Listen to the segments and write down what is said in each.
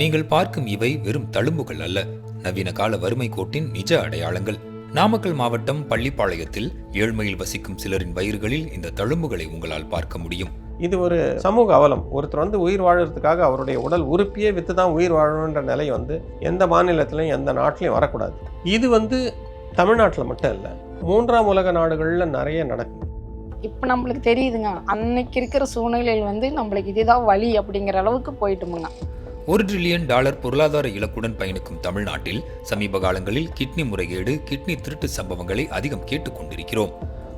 நீங்கள் பார்க்கும் இவை வெறும் தழும்புகள் அல்ல. நவீன கால வறுமை கோட்டின் நிஜ அடையாளங்கள். நாமக்கல் மாவட்டம் பள்ளிப்பாளையத்தில் ஏழ்மையில் வசிக்கும் சிலரின் வயிறுகளில் இந்த தழும்புகளை உங்களால் பார்க்க முடியும். இது ஒரு சமூக அவலம். ஒருத்தர் வந்து உயிர் வாழறதுக்காக அவருடைய உடல் உறுப்பியே வித்து தான் உயிர் வாழணுன்ற நிலை வந்து எந்த மாநிலத்திலையும் எந்த நாட்டிலையும் வரக்கூடாது. இது வந்து தமிழ்நாட்டில் மட்டும் இல்லை மூன்றாம் உலக நாடுகளில் நிறைய நடக்குது. இப்போ நம்மளுக்கு தெரியுதுங்க. அன்னைக்கு இருக்கிற சூழ்நிலையில் வந்து நம்மளுக்கு இதுதான் வழி அப்படிங்கிற அளவுக்கு போயிட்டோமுங்க. ஒரு டிரில்லியன் டாலர் பொருளாதார இலக்குடன் பயணிக்கும் தமிழ்நாட்டில் சமீப காலங்களில் கிட்னி முறைகேடு கிட்னி திருட்டு சம்பவங்களை அதிகம் கேட்டுக்கொண்டிருக்கிறோம்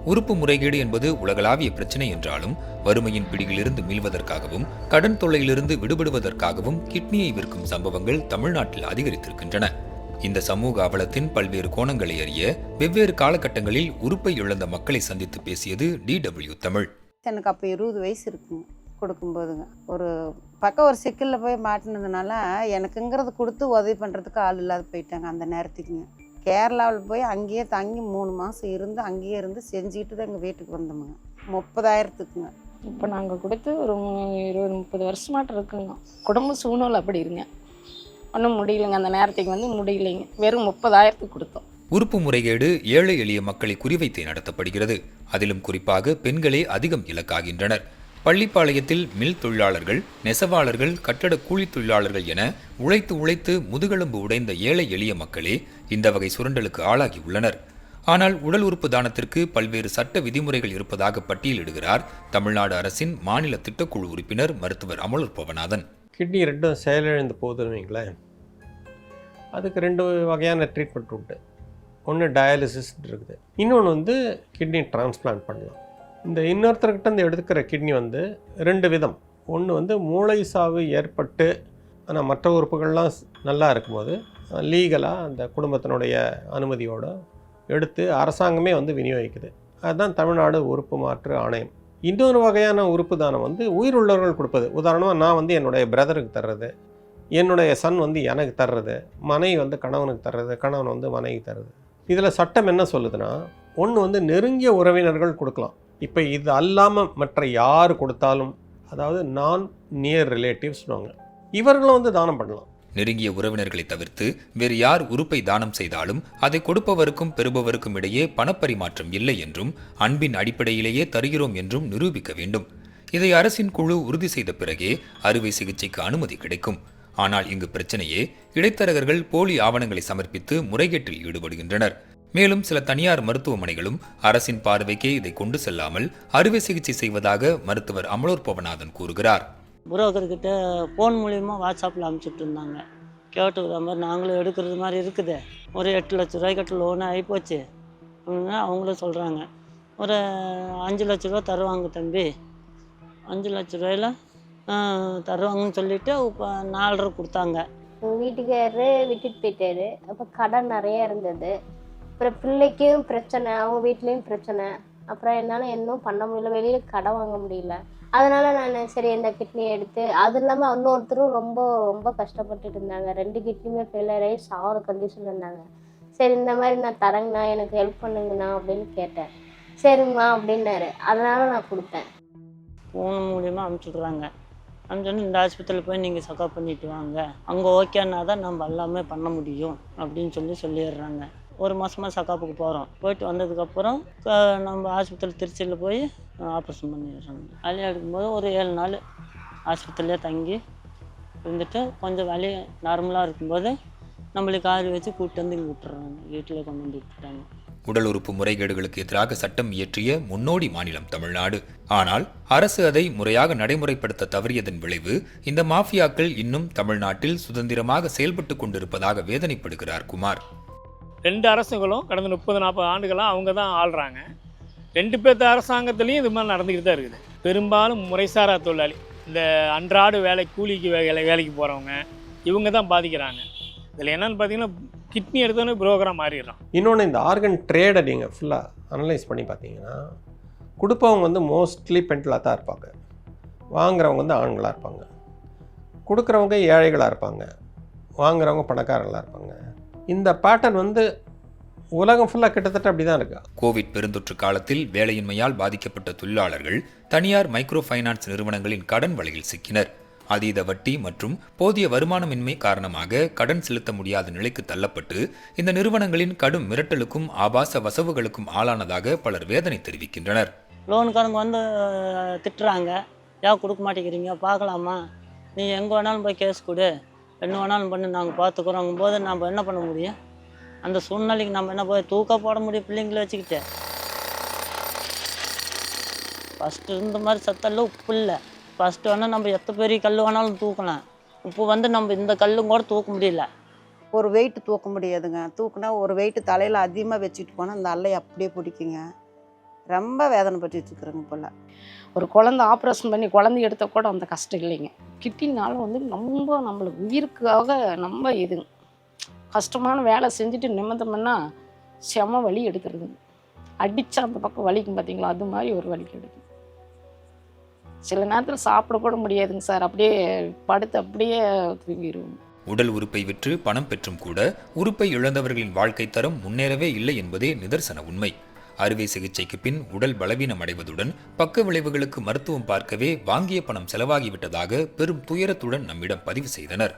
உறுப்பு முறைகேடு என்பது உலகளாவிய பிரச்சனை என்றாலும் வறுமையின் பிடியிலிருந்து மீள்வதற்காகவும் கடன் தொல்லையிலிருந்து விடுபடுவதற்காகவும் கிட்னியை விற்கும் சம்பவங்கள் தமிழ்நாட்டில் அதிகரித்திருக்கின்றன. இந்த சமூக அவலத்தின் பல்வேறு கோணங்களை அறிய வெவ்வேறு காலகட்டங்களில் உறுப்பை இழந்த மக்களை சந்தித்து பேசியது டிடபிள்யூ தமிழ். எனக்கு அப்போ இருபது வயசு இருக்கும் கொடுக்கும்போதுங்க. ஒரு பக்கம் ஒரு சிக்கலில் போய் மாட்டினதுனால எனக்குங்கிறது கொடுத்து உதவி பண்ணுறதுக்கு ஆள் இல்லாத போயிட்டாங்க அந்த நேரத்துக்குங்க. கேரளாவில் போய் அங்கேயே தங்கி மூணு மாதம் இருந்து அங்கேயே இருந்து செஞ்சுக்கிட்டு தான் எங்கள் வீட்டுக்கு வந்தோமுங்க. முப்பதாயிரத்துக்குங்க. இப்போ நாங்கள் கொடுத்து ஒரு இருபது முப்பது வருஷமாட்டம் இருக்குங்க. குடும்ப சூழ்நிலை அப்படி இருங்க. ஒன்றும் முடியலைங்க. அந்த நேரத்துக்கு வந்து முடியலைங்க. வெறும் முப்பதாயிரத்துக்கு கொடுத்தோம். உறுப்பு முறைகேடு ஏழை எளிய மக்களை குறிவைத்தே நடத்தப்படுகிறது. அதிலும் குறிப்பாக பெண்களே அதிகம் இலக்காகின்றனர். பள்ளிப்பாளையத்தில் மில் தொழிலாளர்கள் நெசவாளர்கள் கட்டட கூலித் தொழிலாளர்கள் என உழைத்து உழைத்து முதுகெலும்பு உடைந்த ஏழை எளிய மக்களே இந்த வகை சுரண்டலுக்கு ஆளாகி உள்ளனர். ஆனால் உடல் உறுப்பு தானத்திற்கு பல்வேறு சட்ட விதிமுறைகள் இருப்பதாக பட்டியலிடுகிறார் தமிழ்நாடு அரசின் மாநில திட்டக்குழு உறுப்பினர் மருத்துவர் அமலூர் பவநாதன் கிட்னி ரெண்டும் செயலிழந்த போதுங்களேன் அதுக்கு ரெண்டு வகையான ட்ரீட்மெண்ட் உண்டு. ஒன்று டயாலிசிஸ் இருக்குது இன்னொன்று வந்து கிட்னி டிரான்ஸ்பிளான்ட் பண்ணலாம். இந்த இன்னொருத்தர்கிட்ட இந்த எடுத்துக்கிற கிட்னி வந்து ரெண்டு விதம். ஒன்று வந்து மூளை சாவு ஏற்பட்டு ஆனால் மற்ற உறுப்புகள்லாம் ஸ்- நல்லா இருக்கும்போது லீகலாக அந்த குடும்பத்தினுடைய அனுமதியோடு எடுத்து அரசாங்கமே வந்து விநியோகிக்குது. அதுதான் தமிழ்நாடு உறுப்பு மாற்று ஆணையம். இன்னொரு வகையான உறுப்பு தானம் வந்து உயிருள்ளவர்கள் கொடுப்பது. உதாரணமாக நான் வந்து என்னுடைய பிரதருக்கு தர்றது என்னுடைய சன் வந்து எனக்கு தர்றது மனைவி வந்து கணவனுக்கு தர்றது கணவன் வந்து மனைவிக்கு தர்றது. இதில் சட்டம் என்ன சொல்லுதுன்னா ஒன்று வந்து நெருங்கிய உறவினர்கள் கொடுக்கலாம். இப்போ இது அல்லாமல் மற்ற யார் கொடுத்தாலும் அதாவது நான் நியர் ரிலேட்டிவ்ஸ்னுவாங்க இவர்களும் வந்து தானம் பண்ணலாம். நெருங்கிய உறவினர்களை தவிர்த்து வேறு யார் உறுப்பை தானம் செய்தாலும் அதை கொடுப்பவருக்கும் பெறுபவருக்கும் இடையே பணப்பரிமாற்றம் இல்லை என்றும் அன்பின் அடிப்படையிலேயே தருகிறோம் என்றும் நிரூபிக்க வேண்டும். இதை அரசின் குழு உறுதி செய்த பிறகே அறுவை சிகிச்சைக்கு அனுமதி கிடைக்கும். ஆனால் இங்கு பிரச்சனையே இடைத்தரகர்கள் போலி ஆவணங்களை சமர்ப்பித்து முறைகேட்டில் ஈடுபடுகின்றனர். மேலும் சில தனியார் மருத்துவமனைகளும் அரசின் பார்வைக்கே இதை கொண்டு செல்லாமல் அறுவை சிகிச்சை செய்வதாக மருத்துவர் அமலோர் பவநாதன் கூறுகிறார். புரோக்கர்கிட்ட ஃபோன் மூலிமா வாட்ஸ்அப்பில் அனுப்பிச்சிட்டு இருந்தாங்க. கேட்டுக்கிற மாதிரி நாங்களும் எடுக்கிறது மாதிரி இருக்குது. ஒரு எட்டு லட்ச ரூபாய்க்கிட்ட லோனு ஆகிப்போச்சு அப்படின்னா அவங்களும் சொல்கிறாங்க ஒரு அஞ்சு லட்ச ரூபா தருவாங்க தம்பி. அஞ்சு லட்ச ரூபாயில் தருவாங்கன்னு சொல்லிட்டு இப்போ நாலரை கொடுத்தாங்க. எங்கள் வீட்டுக்காரரு விட்டுட்டு போயிட்டாரு. அப்போ கடன் நிறைய இருந்தது. அப்புறம் பிள்ளைக்கும் பிரச்சனை அவங்க வீட்லேயும் பிரச்சனை. அப்புறம் என்னால் இன்னும் பண்ண முடியல வெளியில் கடை வாங்க முடியல. அதனால நான் சரி இந்த கிட்னியை எடுத்து அது இல்லாமல் இன்னொருத்தரும் ரொம்ப ரொம்ப கஷ்டப்பட்டுட்டு இருந்தாங்க. ரெண்டு கிட்னியுமே ஃபெயிலியர் ஆகி சாகிற கண்டிஷன் இருந்தாங்க. சரி இந்த மாதிரி நான் தரேங்கண்ணா எனக்கு ஹெல்ப் பண்ணுங்கண்ணா அப்படின்னு கேட்டேன். சரிம்மா அப்படின்னாரு. அதனால நான் கொடுத்தேன். ஃபோன் மூலிமா அனுப்பிச்சுடுறாங்க. அனுப்பிச்சோன்னு இந்த ஆஸ்பத்திரியில் போய் நீங்கள் செக்அப் பண்ணிட்டு வாங்க. அங்கே ஓகேன்னா தான் நம்ம எல்லாமே பண்ண முடியும் அப்படின்னு சொல்லி சொல்லிடுறாங்க. ஒரு மாதமாக சக்காப்புக்கு போகிறோம் போயிட்டு வந்ததுக்கப்புறம் நம்ம ஆஸ்பத்திரி திருச்சியில் போய் ஆப்ரேஷன் பண்ணிடுறாங்க வலி எடுக்கும்போது ஒரு ஏழு நாள் ஆஸ்பத்திரியிலே தங்கி இருந்துட்டு கொஞ்சம் வலி நார்மலாக இருக்கும்போது நம்மளுக்கு கார் வச்சு கூப்பிட்டு வந்து இங்கே விட்டுறாங்க. வீட்டில் கொண்டு வந்து விட்டுட்டாங்க. உடல் உறுப்பு முறைகேடுகளுக்கு எதிராக சட்டம் இயற்றிய முன்னோடி மாநிலம் தமிழ்நாடு. ஆனால் அரசு அதை முறையாக நடைமுறைப்படுத்த தவறியதன் விளைவு இந்த மாஃபியாக்கள் இன்னும் தமிழ்நாட்டில் சுதந்திரமாக செயல்பட்டு கொண்டிருப்பதாக வேதனைப்படுகிறார் குமார். ரெண்டு அரசுகளும் கடந்த முப்பது நாற்பது ஆண்டுகளாக அவங்க தான் ஆள்றாங்க. ரெண்டு பேர்த்த அரசாங்கத்துலேயும் இது மாதிரி நடந்துக்கிட்டு தான் இருக்குது. பெரும்பாலும் முறைசாரா தொழிலாளி இந்த அன்றாட வேலை கூலிக்கு வேலை வேலைக்கு போகிறவங்க இவங்க தான் பாதிக்கிறாங்க. இதில் என்னென்னு பார்த்தீங்கன்னா கிட்னி எடுத்தோன்னே புரோக்கராக மாறிடுறான். இன்னொன்று இந்த ஆர்கன் ட்ரேடை நீங்கள் ஃபுல்லாக அனலைஸ் பண்ணி பார்த்தீங்கன்னா கொடுப்பவங்க வந்து மோஸ்ட்லி பெண்களாக தான் இருப்பாங்க. வாங்குறவங்க வந்து ஆண்களாக இருப்பாங்க. கொடுக்குறவங்க ஏழைகளாக இருப்பாங்க. வாங்குறவங்க பணக்காரங்களாக இருப்பாங்க. இந்த பேட்டர்ன் வந்து உலகம் ஃபுல்லாக கிட்டத்தட்ட அப்படி தான் இருக்கு. கோவிட் பெருந்தொற்று காலத்தில் வேலையின்மையால் பாதிக்கப்பட்ட தொழிலாளர்கள் தனியார் மைக்ரோ ஃபைனான்ஸ் நிறுவனங்களின் கடன் வலையில் சிக்கினர். அதீத வட்டி மற்றும் போதிய வருமானமின்மை காரணமாக கடன் செலுத்த முடியாத நிலைக்கு தள்ளப்பட்டு இந்த நிறுவனங்களின் கடும் மிரட்டலுக்கும் ஆபாச வசவுகளுக்கும் ஆளானதாக பலர் வேதனை தெரிவிக்கின்றனர். லோனுக்காரங்க வந்து திட்டுறாங்க. ஏன் கொடுக்க மாட்டேங்கிறீங்க? பார்க்கலாமா? நீ எங்கே வேணாலும் போய் கேஸ் கொடு. என்ன வேணாலும் பண்ணி நாங்கள் பார்த்துக்குறோங்கும் போது நம்ம என்ன பண்ண முடியும்? அந்த சூழ்நிலைக்கு நம்ம என்ன போய் தூக்க போட முடியும் பிள்ளைங்கள வச்சுக்கிட்டு? ஃபஸ்ட்டு இருந்த மாதிரி சத்தல்ல உப்பு இல்லை. ஃபஸ்ட்டு வேணால் நம்ம எத்தனை பெரிய கல் வேணாலும் தூக்கலாம். இப்போ வந்து நம்ம இந்த கல்லும் கூட தூக்க முடியல. ஒரு வெயிட்டு தூக்க முடியாதுங்க. தூக்குனா ஒரு வெயிட் தலையில் அதிகமாக வச்சுட்டு போனால் அந்த அல்லை அப்படியே பிடிக்குங்க. ரொம்ப வேதனைப்பட்டுட்டு இருக்கிறேங்க போல். ஒரு குழந்தை ஆப்ரேஷன் பண்ணி குழந்தை எடுத்த கூட அந்த கஷ்டம் இல்லைங்க. கிட்டினால வந்து ரொம்ப நம்மளுக்கு உயிருக்காக நம்ம இதுங்க கஷ்டமான வேலை செஞ்சுட்டு நிமிந்தோம்னா செம வலி எடுக்கிறதுங்க அடித்தா அந்த பக்கம் வலிக்கும் பார்த்தீங்களா அது மாதிரி ஒரு வலி எடுக்கும் சில நேரத்தில் சாப்பிட கூட முடியாதுங்க சார். அப்படியே படுத்து அப்படியே தூங்கிடுவோம் உடல் உறுப்பை விற்று பணம் பெற்றும் கூட உறுப்பை இழந்தவர்களின் வாழ்க்கை தரம் முன்னேறவே இல்லை என்பதே நிதர்சன உண்மை. அறுவை சிகிச்சைக்கு பின் உடல் பலவீனம் அடைவதுடன் பக்க விளைவுகளுக்கு மருத்துவம் பார்க்கவே வாங்கிய பணம் செலவாகிவிட்டதாக பெரும் துயரத்துடன் நம்மிடம் பதிவு செய்தனர்.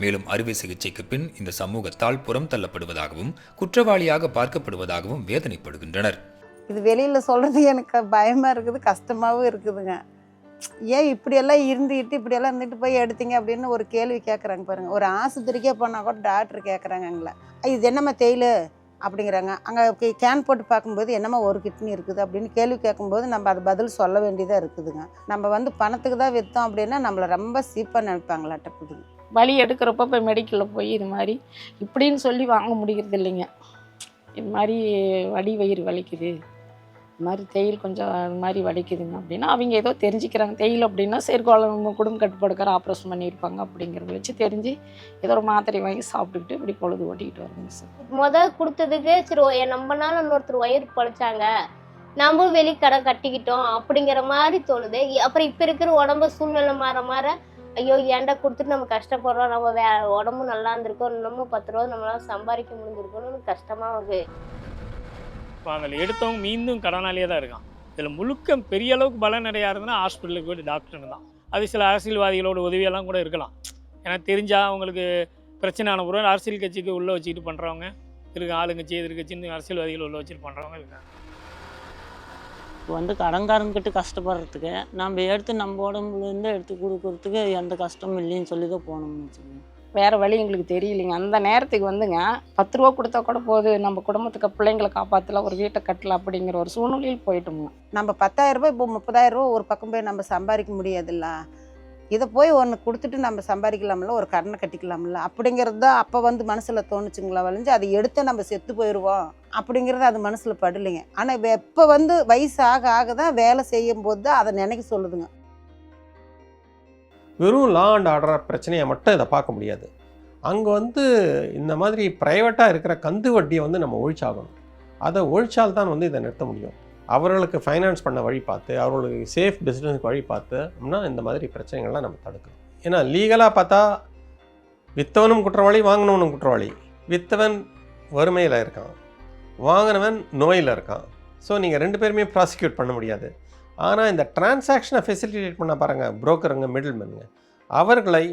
மேலும் அறுவை சிகிச்சைக்கு பின் இந்த சமூகத்தால் புறம் தள்ளப்படுவதாகவும் குற்றவாளியாக பார்க்கப்படுவதாகவும் வேதனைப்படுகின்றனர். இது வெளியில் சொல்கிறது எனக்கு பயமாக இருக்குது கஷ்டமாகவும் இருக்குதுங்க. ஏன் இப்படியெல்லாம் இருந்துக்கிட்டு இப்படியெல்லாம் இருந்துட்டு போய் எடுத்தீங்க அப்படின்னு ஒரு கேள்வி கேட்குறாங்க பாருங்கள் ஒரு ஆஸ்பத்திரிக்கே போனால் கூட டாக்டர் கேட்குறாங்க எங்களை. இது என்னம்மா தேயிலு? அப்படிங்கிறாங்க. அங்கே கேன் போட்டு பார்க்கும்போது என்னம்மா ஒரு கிட்னி இருக்குது அப்படின்னு கேள்வி கேட்கும்போது நம்ம அது பதில் சொல்ல வேண்டியதாக இருக்குதுங்க. நம்ம வந்து பணத்துக்கு தான் விற்றோம் அப்படின்னா நம்மளை ரொம்ப சீப்பாக நினைப்பாங்களாட்டக்குதுங்க வலி எடுக்கிறப்ப போய் மெடிக்கலில் போய் இது மாதிரி இப்படின்னு சொல்லி வாங்க முடிகிறது இல்லைங்க. இது மாதிரி வடி வயிறு வலிக்குது. இது மாதிரி தேயில் கொஞ்சம் இது மாதிரி வலிக்குதுங்க அப்படின்னா அவங்க ஏதோ தெரிஞ்சுக்கிறாங்க. தேயில் அப்படின்னா சரி குடும்ப கட்டுப்பாடுக்கார ஆப்ரேஷன் பண்ணியிருப்பாங்க அப்படிங்கிறத வச்சு தெரிஞ்சு ஏதோ ஒரு மாத்திரை வாங்கி சாப்பிட்டுக்கிட்டு இப்படி பொழுது ஓட்டிக்கிட்டு வருங்க சார். முதல் கொடுத்ததுக்கு சரி ஓ- நம்மனால இன்னொருத்தர் ஒயர் பழைச்சாங்க. நம்மளும் வெளி கடை கட்டிக்கிட்டோம் அப்படிங்கிற மாதிரி தோணுது. அப்புறம் இப்போ இருக்கிற உடம்பு சூழ்நிலை மாற மாற ஐயோ ஏன்டா கொடுத்துட்டு நம்ம கஷ்டப்படுறோம். நம்ம வே உடம்பு நல்லா இருந்திருக்கோம். இன்னமும் பத்து ரூபா நம்மளால சம்பாதிக்க முடிஞ்சிருக்கோம்னு கஷ்டமாக இருக்குது இப்போ அதில் எடுத்தவங்க மீண்டும் கடனாளியே தான் இருக்கான். இதில் முழுக்க பெரிய அளவுக்கு பலன் இருந்ததுன்னா ஹாஸ்பிட்டலுக்கு போய் டாக்டர் தான். அது சில அரசியல்வாதிகளோட உதவியெல்லாம் கூட இருக்கலாம். ஏன்னா தெரிஞ்சால் அவங்களுக்கு பிரச்சனை ஆன பிறகு அரசியல் கட்சிக்கு உள்ளே வச்சுக்கிட்டு பண்ணுறவங்க இருக்கு ஆளுங்கட்சி எதிர்கட்சின்னு அரசியல்வாதிகள் உள்ளே வச்சுட்டு பண்ணுறவங்க இருக்காங்க. இப்போ வந்து கடங்காரங்கிட்ட கஷ்டப்படுறதுக்கு நம்ம எடுத்து நம்ம உடம்புலேருந்து எடுத்து கொடுக்கறதுக்கு எந்த கஷ்டமும் இல்லைன்னு சொல்லி தான் போகணும்னு வச்சுக்கோங்க. வேறு வழி எங்களுக்கு தெரியலைங்க. அந்த நேரத்துக்கு வந்துங்க பத்து ரூபா கொடுத்தா கூட போகுது நம்ம குடும்பத்துக்கு பிள்ளைங்களை காப்பாற்றலாம் ஒரு வீட்டை கட்டலாம் அப்படிங்கிற ஒரு சூழ்நிலையில் போயிட்டோம்ங்க. நம்ம பத்தாயிரம் ரூபாய் இப்போ முப்பதாயிரம் ரூபா ஒரு பக்கம் போய் நம்ம சம்பாதிக்க முடியாதுல்ல. இதை போய் ஒன்று கொடுத்துட்டு நம்ம சம்பாதிக்கலாம்ல ஒரு கடனை கட்டிக்கலாம்ல அப்படிங்கிறது தான் அப்போ வந்து மனசில் தோணுச்சுங்களா வளைஞ்சு அதை எடுத்து நம்ம செத்து போயிடுவோம் அப்படிங்கிறது அது மனசில் படலைங்க. ஆனால் எப்போ வந்து வயசு ஆக ஆக தான் வேலை செய்யும் போது தான் அதை நினைக்க சொல்லுதுங்க. வெறும் லா அண்ட் ஆர்டர் பிரச்சனையை மட்டும் இதை பார்க்க முடியாது. அங்கே வந்து இந்த மாதிரி ப்ரைவேட்டாக இருக்கிற கந்து வட்டியை வந்து நம்ம ஒழிச்சாகணும். அதை ஒழிச்சால்தான் வந்து இதை நிறுத்த முடியும். அவர்களுக்கு ஃபைனான்ஸ் பண்ண வழி பார்த்து அவர்களுக்கு சேஃப் பிஸ்னஸ்க்கு வழி பார்த்து அப்படின்னா இந்த மாதிரி பிரச்சனைகள்லாம் நம்ம தடுக்கணும். ஏன்னா லீகலாக பார்த்தா வித்தவனும் குற்றவாளி வாங்கினவனும் குற்றவாளி. வித்தவன் வறுமையில் இருக்கான். வாங்கினவன் நோயில் இருக்கான். ஸோ நீங்கள் ரெண்டு பேருமே ப்ராசிக்யூட் பண்ண முடியாது. ஆனால் இந்த டிரான்சாக்ஷனை ஃபெசிலிட்டேட் பண்ண பாருங்கள் புரோக்கருங்க மிடில்மேனுங்க அவர்களை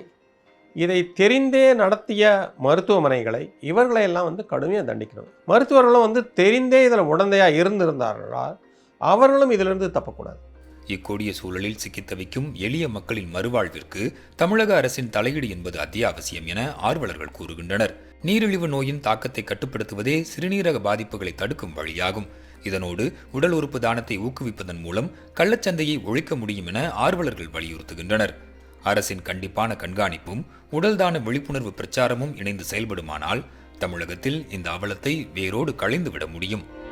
இதை தெரிந்தே நடத்திய மருத்துவமனைகளை இவர்களை எல்லாம் வந்து கடுமையாக தண்டிக்கணும். மருத்துவர்களும் வந்து தெரிந்தே இதில் உடந்தையாக இருந்திருந்தார்களா அவர்களும் இதிலிருந்து தப்பக்கூடாது. இக்கொடிய சூழலில் சிக்கித் தவிக்கும் எளிய மக்களின் மறுவாழ்விற்கு தமிழக அரசின் தலையீடு என்பது அத்தியாவசியம் என ஆர்வலர்கள் கூறுகின்றனர். நீரிழிவு நோயின் தாக்கத்தை கட்டுப்படுத்துவதே சிறுநீரக பாதிப்புகளை தடுக்கும் வழியாகும். இதனோடு உடல் உறுப்பு தானத்தை ஊக்குவிப்பதன் மூலம் கள்ளச்சந்தையை ஒழிக்க முடியும் என ஆர்வலர்கள் வலியுறுத்துகின்றனர். அரசின் கண்டிப்பான கண்காணிப்பும் உடல் தான விழிப்புணர்வு பிரச்சாரமும் இணைந்து செயல்படுமானால் தமிழகத்தில் இந்த அவலத்தை வேரோடு களைந்துவிட முடியும்.